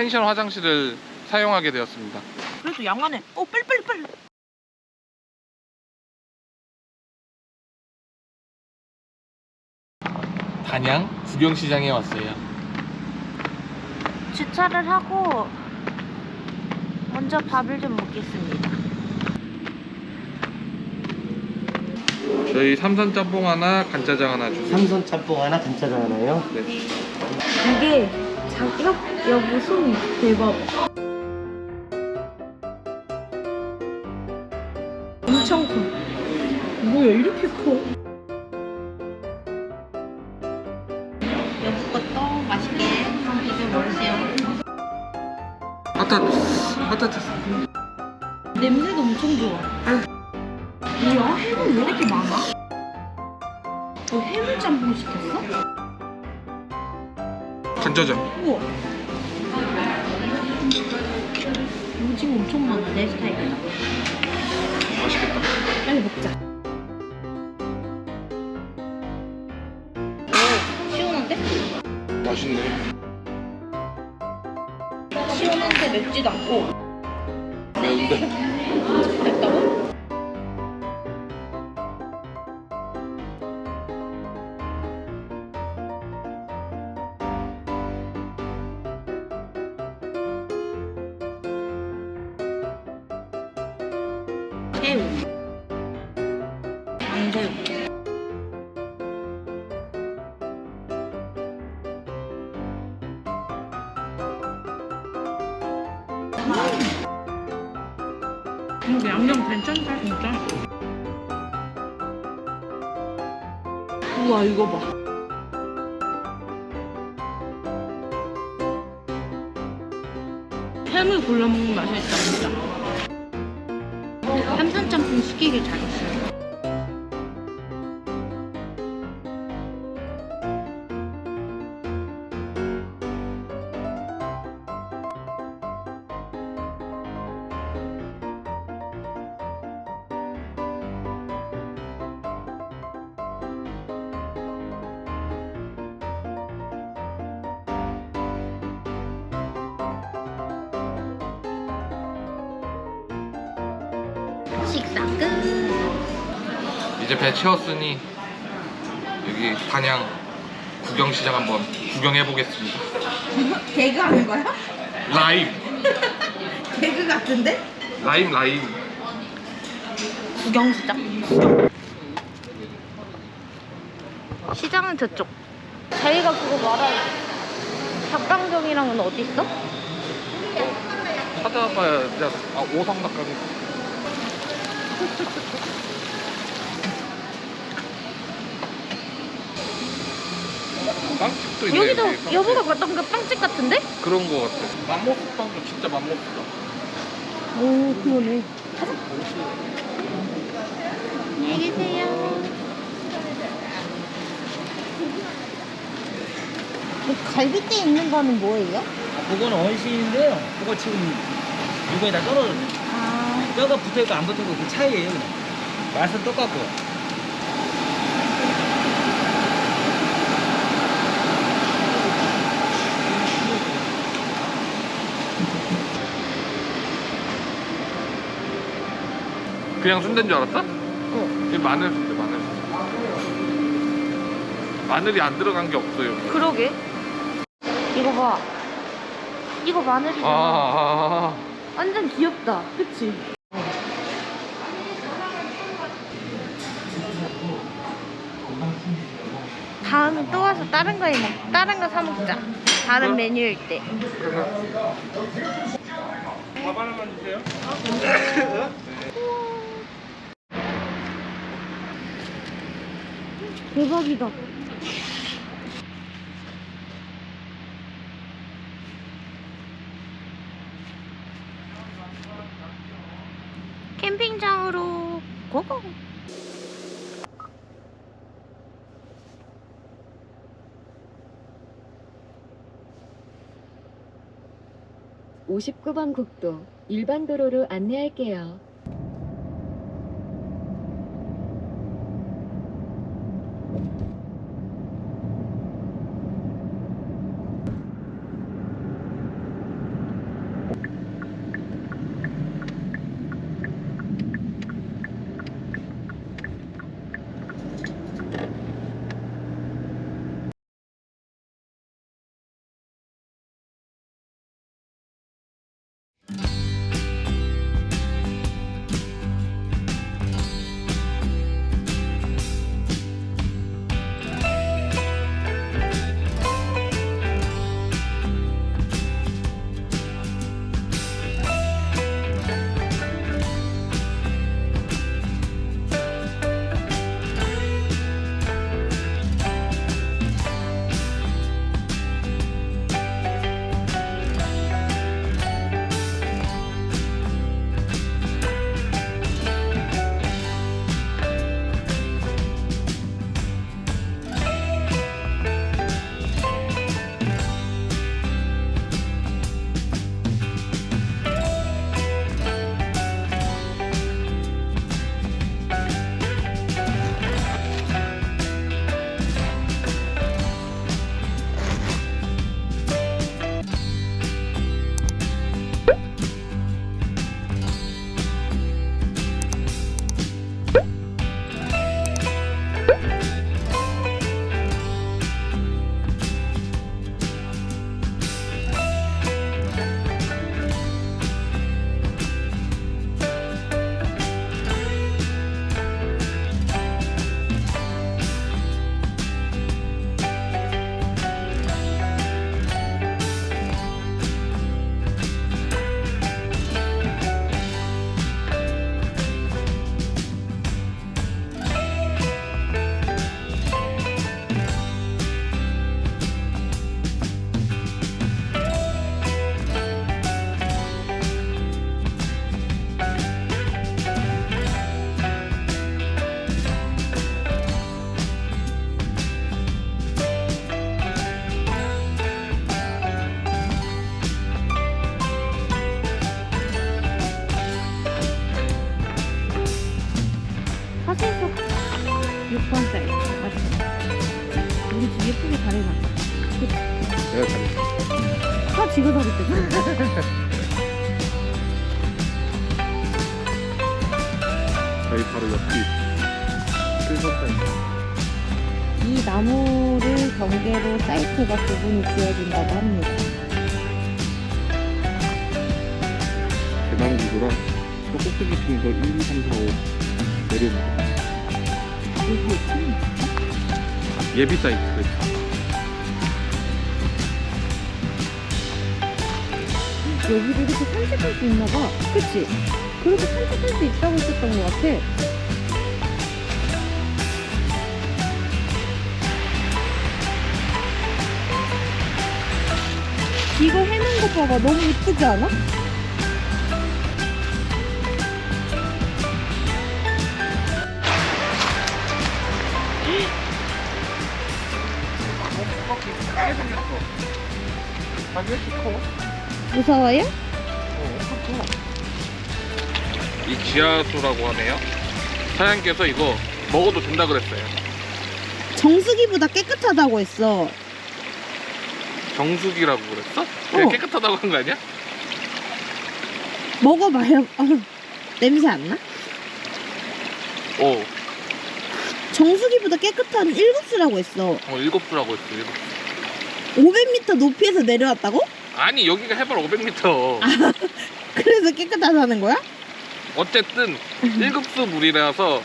펜션 화장실을 사용하게 되었습니다. 그래도 양안에 어 빨리 빨리 빨리 단양 구경시장에 왔어요. 주차를 하고 먼저 밥을 좀 먹겠습니다 저희 삼선 짬뽕 하나, 간짜장 하나 주세요. 삼선 짬뽕 하나, 간짜장 하나요? 네. 이게 장갑 여보 손 대박. 엄청 커 뭐야 이렇게 커? 여보 것도 맛있게 비벼 먹으세요 아따, 아따, 냄새도 엄청 좋아. 뭐야? 해물 왜 이렇게 많아? 너 해물 짬뽕 시켰어? 간짜장. 우와 오징어 엄청 많아 내 스타일이다 맛있겠다. 빨리 먹자. 오, 시원한데? 맛있네. 시원한데 맵지도 않고. 매운데? 새우. 안새우. 이거 양념 괜찮다 진짜. 우와 이거 봐. 햄을 골라 먹는 맛이 있다 진짜. 시키길 잘했어요. 식사 끝. 이제 배 채웠으니 여기 단양 구경시장 한번 구경해 보겠습니다. 개그 하는 거야? 라임, 개그 같은데? 라임, 라임. 구경시장. 시장은 저쪽. 자기가 그거 말한 닭강정이랑은 어디 있어? 찾아봐야 야, 아, 오성 닭가게. 빵집도 있네. 여기도 여기 빵집. 여보가 봤던 그 빵집 같은데? 그런 거 같아. 맘모스 빵도 진짜 맘모스다. 오 그러네. 안녕히 계세요. 갈비뼈 있는 거는 뭐예요? 그거는 원신인데요. 그거 지금 이거에 다 떨어졌어요. 아 뼈가 붙어있고 안 붙어있고 그 차이예요, 그냥. 맛은 똑같고. 그냥 순대인 줄 알았어? 어. 이 마늘 순대, 마늘 순대. 마늘이 안 들어간 게 없어요. 그러게. 이거 봐. 이거 마늘이잖아. 아, 아, 아. 완전 귀엽다. 그치? 다른 거해 먹, 다른 거 사 먹자. 다른 메뉴일 때. 밥 하나만 주세요. 대박이다. 캠핑장으로 고고. 오십구 번 국도 일반 도로로 안내할게요. 이 나무를 경계로 사이트가 구분이 지어진다고 합니다. 계단 구조라 또 꼭대기 층에서 1, 2, 3, 4, 5 내려옵니다. 예비 사이트. 여기를 이렇게 산책할 수 있나 봐. 그치? 그렇게 산책할 수 있다고 했었던 것 같아. 봐봐. 너무 이쁘지 않아? 무서워요? 이 지하수라고 하네요. 사장님께서 이거 먹어도 된다 그랬어요. 정수기보다 깨끗하다고 했어. 정수기라고 그랬어? 그냥 어. 깨끗하다고 한 거 아니야? 먹어봐요. 어휴, 냄새 안 나? 어, 정수기보다 깨끗한 일급수라고 했어. 어 일곱 수라고 했어. 일곱 수. 500m 높이에서 내려왔다고? 아니 여기가 해발 500m. 그래서 깨끗하다는 거야? 어쨌든 1급수 물이라서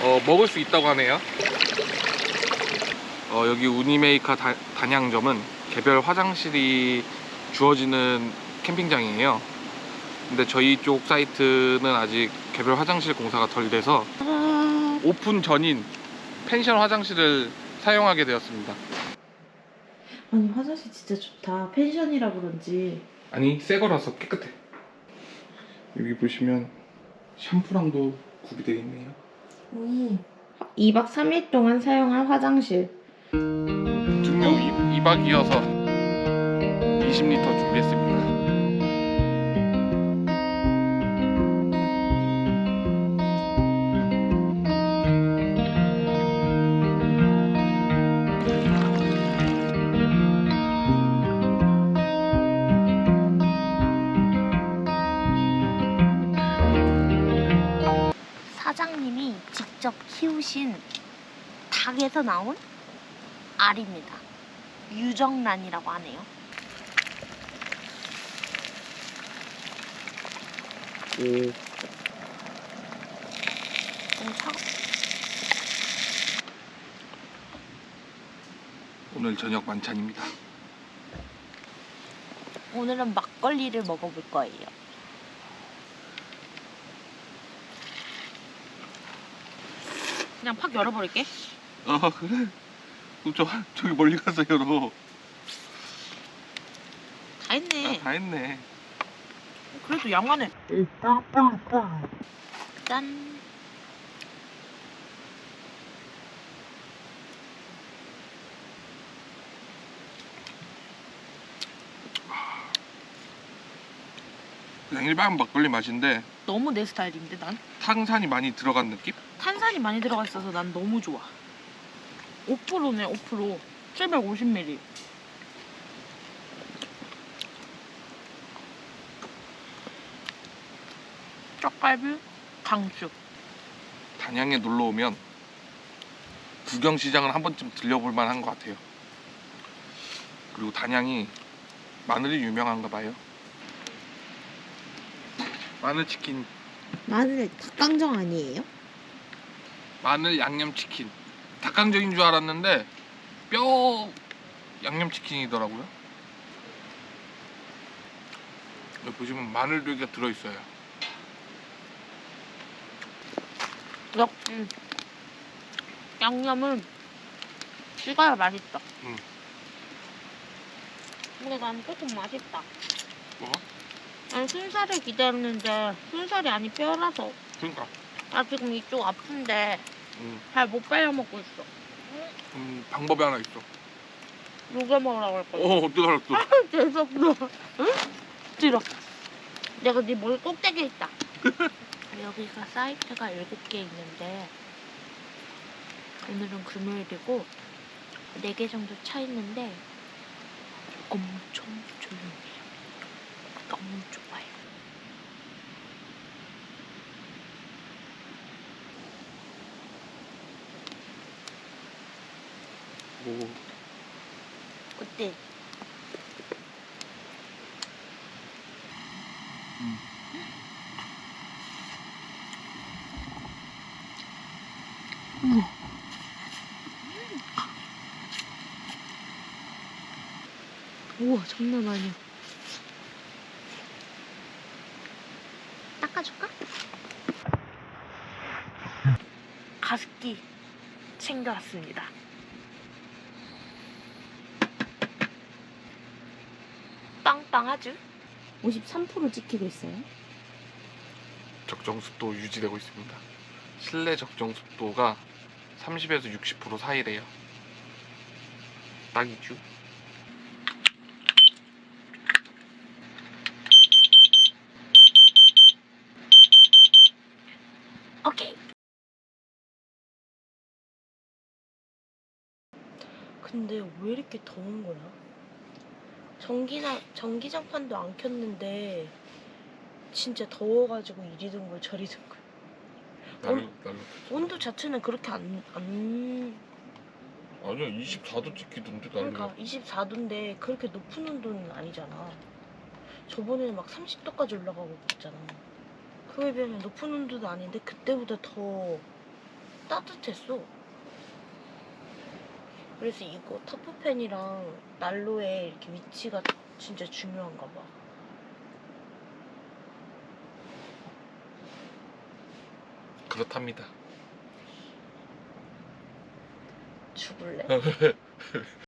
어, 먹을 수 있다고 하네요. 어, 여기 우니메이카 다- 단양점은 개별 화장실이 주어지는 캠핑장이에요. 근데 저희 쪽 사이트는 아직 개별 화장실 공사가 덜 돼서 아, 오픈 전인 펜션 화장실을 사용하게 되었습니다. 아니 화장실 진짜 좋다. 펜션이라 그런지. 아니 새 거라서 깨끗해. 여기 보시면 샴푸랑도 구비되어 있네요. 음. 2박 3일 동안 사용할 화장실. 등록 2박 이어서 20리터 준비했습니다. 사장님이 직접 키우신 닭에서 나온 알입니다. 유정란이라고 하네요. 차 오늘 저녁 만찬입니다. 오늘은 막걸리를 먹어볼 거예요. 그냥 팍 열어버릴게. 아 그래? 저 저기 멀리 가서 열어. 다 했네. 아, 다 했네. 그래도 양안에. 짠. 그냥 일반 막걸리 맛인데 너무 내 스타일인데 난 탄산이 많이 들어간 느낌? 탄산이 많이 들어가 있어서 난 너무 좋아. 5%네 5%. 750ml. 쪽갈비 강주. 단양에 놀러 오면 구경 시장을 한 번쯤 들려볼 만한 것 같아요. 그리고 단양이 마늘이 유명한가 봐요. 마늘 치킨, 마늘 닭강정 아니에요? 마늘 양념 치킨. 닭강정인 줄 알았는데 뼈 양념 치킨이더라고요. 여기 보시면 마늘들이 들어 있어요. 역시 양념은 찍어야 맛있다. 응. 근데 난 조금 맛있다. 뭐? 난 순살을 기다렸는데 순살이 아니 뼈라서 그러니까. 나 지금 이쪽 아픈데 음. 잘 못 발려 먹고 있어. 음, 방법이 하나 있어. 누가 먹으라고 할 거야? 어, 어떻게 알았어? 아, 계속 너. 응? 들어. 내가 네 머리 꼭대기에 있다. 여기가 사이트가 일곱 개 있는데 오늘은 금요일이고 4개 정도 차 있는데 엄청 조용해요. 너무 좋아요. 우와 장난 아니야. 닦아줄까? 가습기 챙겨왔습니다. 빵빵하죠? 53% 찍히고 있어요. 적정 습도 유지되고 있습니다. 실내 적정 습도가 30에서 60% 사이래요. 딱이죠. 오케이. 근데 왜 이렇게 더운 거야? 전기나 전기장판도 안 켰는데 진짜 더워가지고 이리 든 걸 저리 든 걸. 온도 자체는 그렇게 안, 안 아니야 24도 찍히던데 그러니까 24도인데 그렇게 높은 온도는 아니잖아. 저번에는 막 30도까지 올라가고 그랬잖아. 그거에 비하면 높은 온도도 아닌데 그때보다 더 따뜻했어. 그래서 이거 터프팬이랑 난로의 이렇게 위치가 진짜 중요한가 봐. 그렇답니다. 죽을래?